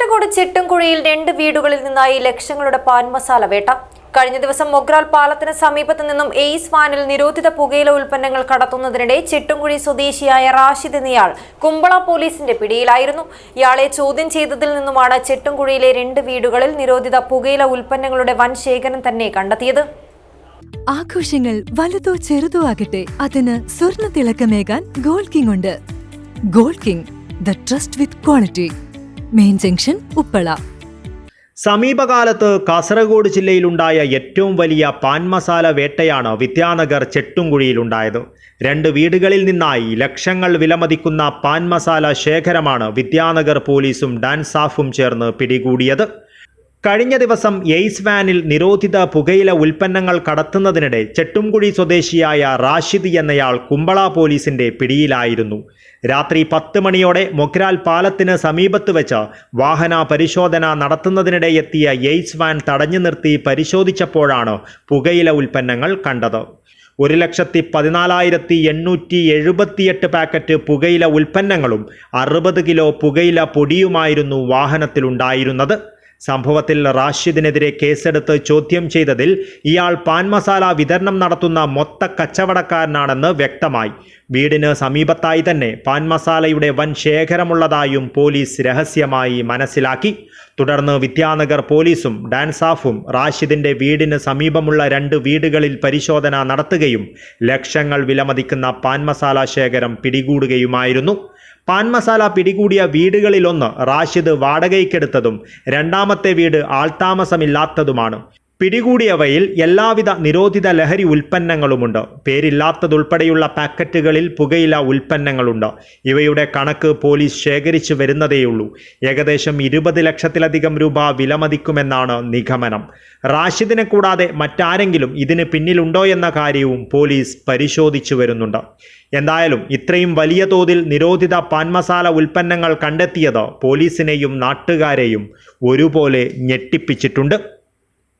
കാസർഗോഡ് ചെട്ടുംകുഴിയിൽ രണ്ട് വീടുകളിൽ നിന്നായി ലക്ഷങ്ങളുടെ പാൻ മസാല വേട്ട. കഴിഞ്ഞ ദിവസം മൊഗ്രാൽ പാലത്തിന് സമീപത്ത് നിന്നും എയ്സ് വാനിൽ നിരോധിത പുകയില ഉൽപ്പന്നങ്ങൾ കടത്തുന്നതിനിടെ ചെട്ടുംകുഴി സ്വദേശിയായ റാഷിദ് എന്നയാൾ കുമ്പള പോലീസിന്റെ പിടിയിലായിരുന്നു. ഇയാളെ ചോദ്യം ചെയ്തതിൽ നിന്നുമാണ് ചെട്ടുംകുഴിയിലെ രണ്ട് വീടുകളിൽ നിരോധിത പുകയില ഉൽപ്പന്നങ്ങളുടെ വൻ ശേഖരം തന്നെ കണ്ടെത്തിയത്. ആഘോഷങ്ങൾ വലുതോ ചെറുതോ ആകട്ടെ അതിന് സ്വർണ തിളക്കമേകാൻ ഗോൾഡ് കിങ് ഉണ്ട്. Gold king the trust with quality. Main junction Uppala. സമീപകാലത്ത് കാസർഗോഡ് ജില്ലയിലുണ്ടായ ഏറ്റവും വലിയ പാൻ മസാല വേട്ടയാണ് വിദ്യാനഗർ ചെട്ടുംകുഴിയിലുണ്ടായത്. രണ്ട് വീടുകളിൽ നിന്നായി ലക്ഷങ്ങൾ വിലമതിക്കുന്ന പാൻ മസാല ശേഖരമാണ് വിദ്യാനഗർ പോലീസും ഡാൻസാഫും ചേർന്ന് പിടികൂടിയത്. കഴിഞ്ഞ ദിവസം എയ്സ് വാനിൽ നിരോധിത പുകയില ഉൽപ്പന്നങ്ങൾ കടത്തുന്നതിനിടെ ചെട്ടുംകുഴി സ്വദേശിയായ റാഷിദ് എന്നയാൾ കുമ്പള പോലീസിന്റെ പിടിയിലായിരുന്നു. രാത്രി പത്ത് മണിയോടെ മൊഗ്രാൽ പാലത്തിന് സമീപത്ത് വെച്ച് വാഹന പരിശോധന നടത്തുന്നതിനിടെ എത്തിയ എയ്സ് വാൻ തടഞ്ഞു നിർത്തി പരിശോധിച്ചപ്പോഴാണ് പുകയില ഉൽപ്പന്നങ്ങൾ കണ്ടത്. ഒരു ലക്ഷത്തി പതിനാലായിരത്തി എണ്ണൂറ്റി എഴുപത്തിയെട്ട് പാക്കറ്റ് പുകയില ഉൽപ്പന്നങ്ങളും അറുപത് കിലോ പുകയില പൊടിയുമായിരുന്നു വാഹനത്തിലുണ്ടായിരുന്നത്. സംഭവത്തിൽ റാഷിദിനെതിരെ കേസെടുത്ത് ചോദ്യം ചെയ്തതിൽ ഇയാൾ പാൻ മസാല വിതരണം നടത്തുന്ന മൊത്ത കച്ചവടക്കാരനാണെന്ന് വ്യക്തമായി. വീടിന് സമീപത്തായി തന്നെ പാൻ മസാലയുടെ വൻ ശേഖരമുള്ളതായും പോലീസ് രഹസ്യമായി മനസ്സിലാക്കി. തുടർന്ന് വിദ്യാനഗർ പോലീസും ഡാൻസാഫും റാഷിദിന്റെ വീടിന് സമീപമുള്ള രണ്ട് വീടുകളിൽ പരിശോധന നടത്തുകയും ലക്ഷങ്ങൾ വിലമതിക്കുന്ന പാൻ മസാല ശേഖരം പിടികൂടുകയുമായിരുന്നു. പാൻ മസാല പിടികൂടിയ വീടുകളിലൊന്ന് റാഷിദ് വാടകയ്ക്കെടുത്തതും രണ്ടാമത്തെ വീട് ആൾതാമസമില്ലാത്തതുമാണ്. പിടികൂടിയവയിൽ എല്ലാവിധ നിരോധിത ലഹരി ഉൽപ്പന്നങ്ങളുമുണ്ട്. പേരില്ലാത്തതുൾപ്പെടെയുള്ള പാക്കറ്റുകളിൽ പുകയില ഉൽപ്പന്നങ്ങളുണ്ട്. ഇവയുടെ കണക്ക് പോലീസ് ശേഖരിച്ചു വരുന്നതേയുള്ളൂ. ഏകദേശം ഇരുപത് ലക്ഷത്തിലധികം രൂപ വിലമതിക്കുമെന്നാണ് നിഗമനം. റാഷിദിനെ കൂടാതെ മറ്റാരെങ്കിലും ഇതിന് പിന്നിലുണ്ടോ എന്ന കാര്യവും പോലീസ് പരിശോധിച്ചു വരുന്നുണ്ട്. എന്തായാലും ഇത്രയും വലിയ തോതിൽ നിരോധിത പാൻമസാല ഉൽപ്പന്നങ്ങൾ കണ്ടെത്തിയത് പോലീസിനെയും നാട്ടുകാരെയും ഒരുപോലെ ഞെട്ടിപ്പിച്ചിട്ടുണ്ട്.